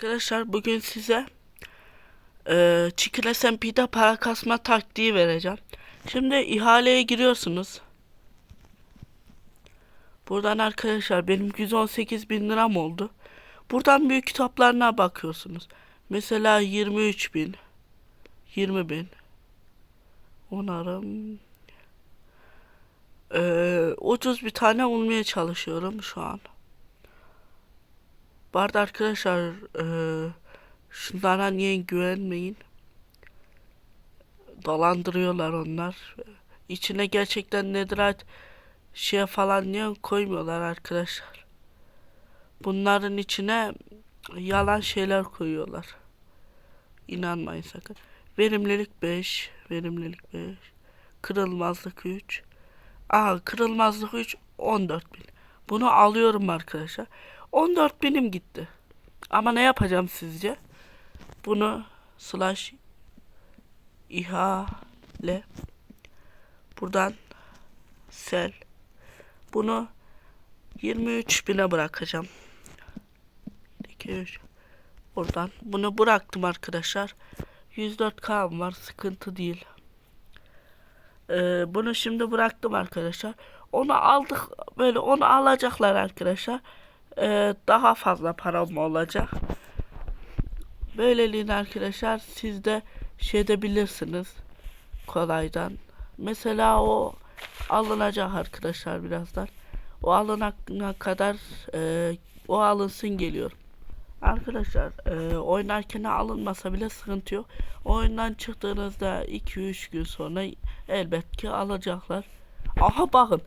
Arkadaşlar bugün size e, Chicken SMP'de para kasma taktiği vereceğim. Şimdi ihaleye giriyorsunuz. Buradan arkadaşlar benim 118 bin liram oldu. Buradan büyük kitaplarına bakıyorsunuz. Mesela 23 bin, 20 bin. Onarım. E, ucuz bir tane bulmaya çalışıyorum şu an. Bu arada arkadaşlar eee şunlara niye güvenmeyin. Dolandırıyorlar onlar. İçine gerçekten netherite şey falan niye koymuyorlar arkadaşlar. Bunların içine yalan şeyler koyuyorlar. İnanmayın sakın. Verimlilik 5, verimlilik 5, kırılmazlık 3. Aa kırılmazlık 3 14 bin. Bunu alıyorum arkadaşlar. 14 binim gitti. Ama ne yapacağım sizce? Bunu slash ihale buradan sel bunu 23 bine bırakacağım. 2 3 buradan bunu bıraktım arkadaşlar. 104k var sıkıntı değil. Ee, bunu şimdi bıraktım arkadaşlar. Onu aldık böyle onu alacaklar arkadaşlar. Ee, daha fazla param olacak. Böyleliğine arkadaşlar siz de şey edebilirsiniz kolaydan. Mesela o alınacak arkadaşlar birazdan. O alınana kadar e, o alınsın geliyor. Arkadaşlar e, oynarken alınmasa bile sıkıntı yok. Oyundan çıktığınızda 2-3 gün sonra elbet ki alacaklar. Aha bakın.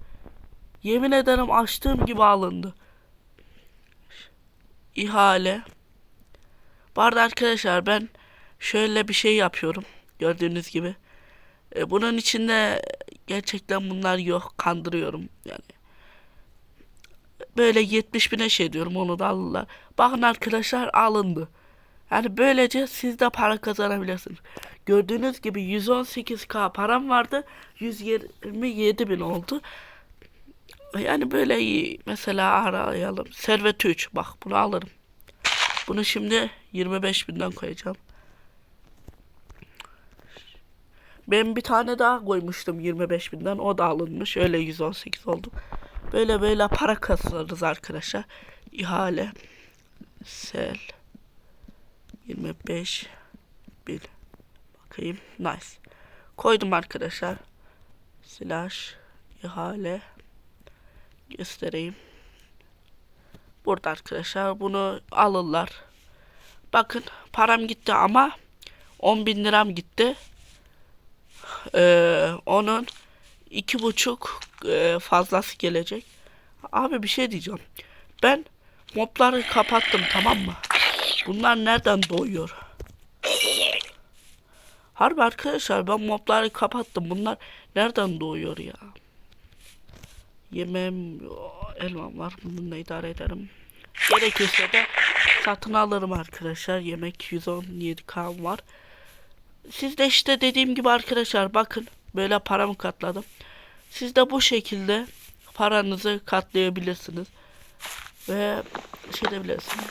Yemin ederim açtığım gibi alındı. İhale. Bu arada arkadaşlar ben şöyle bir şey yapıyorum. Gördüğünüz gibi. E, bunun içinde gerçekten bunlar yok. Kandırıyorum yani. Böyle 70 bine şey diyorum onu da alırlar. Bakın arkadaşlar alındı. Yani böylece siz de para kazanabilirsiniz. Gördüğünüz gibi 118k param vardı. 127 bin oldu. Yani böyle iyi. Mesela arayalım. Servet 3. Bak bunu alırım. Bunu şimdi 25 binden koyacağım. Ben bir tane daha koymuştum 25 binden. O da alınmış. Öyle 118 oldu. Böyle böyle para kazanırız arkadaşlar. İhale. Sel. 25 bin. Bakayım. Nice. Koydum arkadaşlar. Slash. ihale göstereyim. Burada arkadaşlar bunu alırlar. Bakın param gitti ama 10 bin liram gitti. Ee, onun iki buçuk e, fazlası gelecek. Abi bir şey diyeceğim. Ben mobları kapattım tamam mı? Bunlar nereden doğuyor? Harbi arkadaşlar ben mobları kapattım. Bunlar nereden doğuyor ya? Yemem, elmam var. Bununla idare ederim. Gerekirse de satın alırım arkadaşlar. Yemek 117k var. Siz de işte dediğim gibi arkadaşlar bakın. Böyle paramı katladım. Siz de bu şekilde paranızı katlayabilirsiniz. Ve şey edebilirsiniz.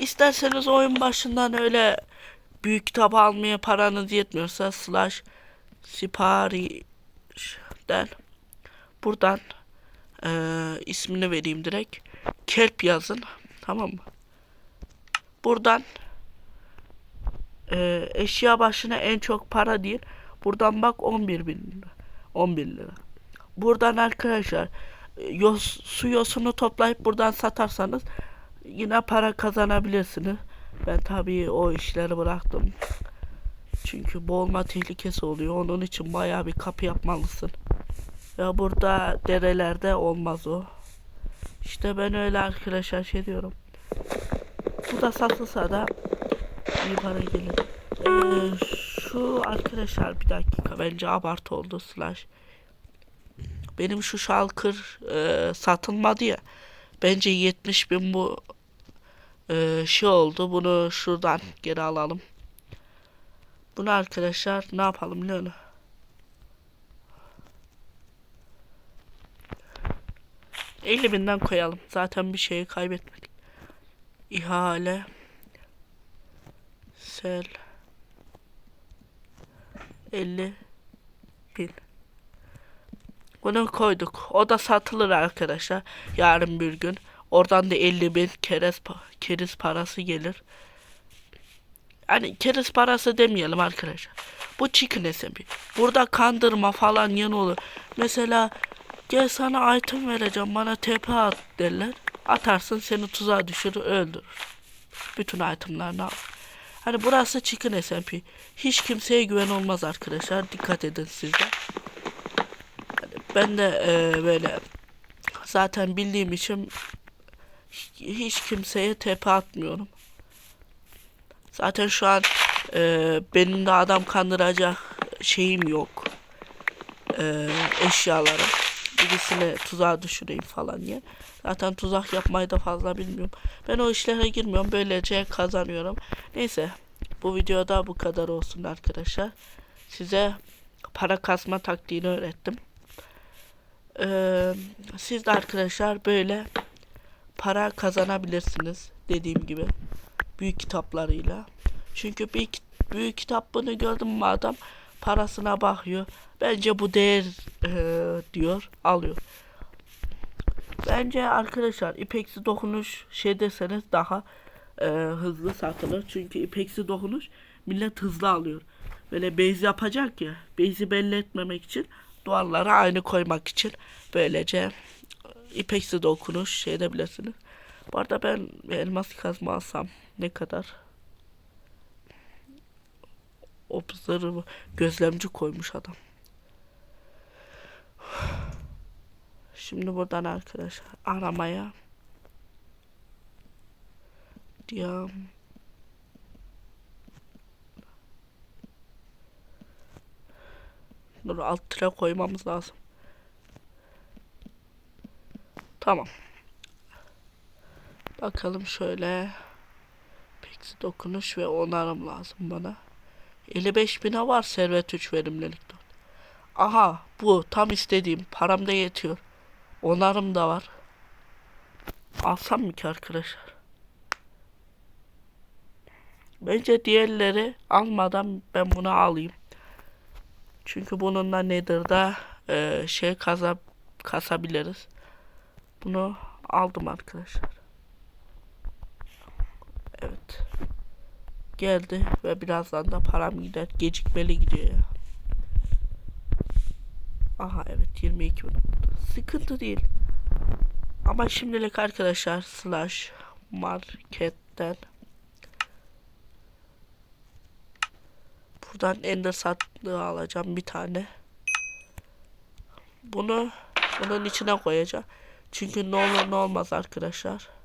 İsterseniz oyun başından öyle büyük kitap almaya paranız yetmiyorsa slash siparişten buradan e, ismini vereyim direkt. Kelp yazın. Tamam mı? Buradan e, eşya başına en çok para değil. Buradan bak 11 bin lira. 11 lira. Buradan arkadaşlar yos, su yosunu toplayıp buradan satarsanız yine para kazanabilirsiniz. Ben tabii o işleri bıraktım. Çünkü boğulma tehlikesi oluyor. Onun için bayağı bir kapı yapmalısın. Ya burada derelerde olmaz o. İşte ben öyle arkadaşlar şey diyorum. Bu da satılsa da iyi para gelir. Ee, şu arkadaşlar bir dakika bence abartı oldu slash. Benim şu şalkır e, satılmadı ya. Bence 70 bin bu e, şey oldu. Bunu şuradan geri alalım. Bunu arkadaşlar ne yapalım biliyor musun? 50 binden koyalım. Zaten bir şeyi kaybetmedik. İhale. Tel 50 bin. Bunu koyduk. O da satılır arkadaşlar. Yarın bir gün. Oradan da 50 bin pa- keriz parası gelir. Hani keriz parası demeyelim arkadaşlar. Bu chicken SMP. Burada kandırma falan yan olur. Mesela gel sana item vereceğim bana TP at derler. Atarsın seni tuzağa düşürür öldürür. Bütün itemlerini al. Hani burası chicken SMP. Hiç kimseye güven olmaz arkadaşlar. Dikkat edin siz de. Hani ben de eee, böyle zaten bildiğim için hiç kimseye TP atmıyorum. Zaten şu an eee, benim de adam kandıracak şeyim yok. Eee eşyalarım. Birisine tuzağa düşüreyim falan diye. Zaten tuzak yapmayı da fazla bilmiyorum. Ben o işlere girmiyorum. Böylece kazanıyorum. Neyse. Bu videoda bu kadar olsun arkadaşlar. Size para kasma taktiğini öğrettim. Eee, siz de arkadaşlar böyle para kazanabilirsiniz. Dediğim gibi. Büyük kitaplarıyla. Çünkü büyük, büyük kitap bunu gördüm mü adam parasına bakıyor. Bence bu değer eee, diyor. Alıyor. Bence arkadaşlar ipeksi dokunuş şey deseniz daha eee, hızlı satılır. Çünkü ipeksi dokunuş millet hızlı alıyor. Böyle base yapacak ya. Base'i belli etmemek için duvarlara aynı koymak için böylece ipeksi dokunuş şey edebilirsiniz. Bu arada ben elmas kazma alsam ne kadar? Observer gözlemci koymuş adam. Şimdi buradan arkadaşlar aramaya diyam Dur alt tire koymamız lazım. Tamam. Bakalım şöyle. Peki dokunuş ve onarım lazım bana. 55 bine var servet 3 verimlilik. Aha bu tam istediğim. Param da yetiyor. Onarım da var. Alsam mı ki arkadaşlar? Bence diğerleri almadan ben bunu alayım. Çünkü bununla Nether'da e, şey kaza, kasabiliriz. Bunu aldım arkadaşlar. Evet. Geldi ve birazdan da param gider. Gecikmeli gidiyor ya. Aha evet 22 bin. Sıkıntı değil. Ama şimdilik arkadaşlar slash marketten buradan ender satlığı alacağım bir tane. Bunu bunun içine koyacağım. Çünkü ne olur ne olmaz arkadaşlar.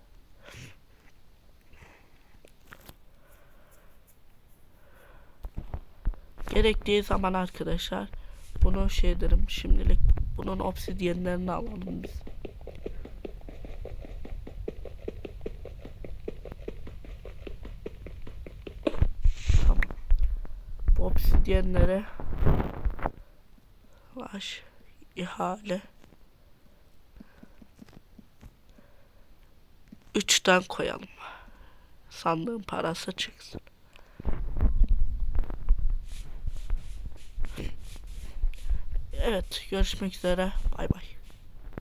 Gerektiği zaman arkadaşlar bunu şey derim şimdilik bunun obsidyenlerini alalım biz. Tamam. Bu obsidyenlere baş ihale üçten koyalım. Sandığın parası çıksın. Evet görüşmek üzere. Bay bay.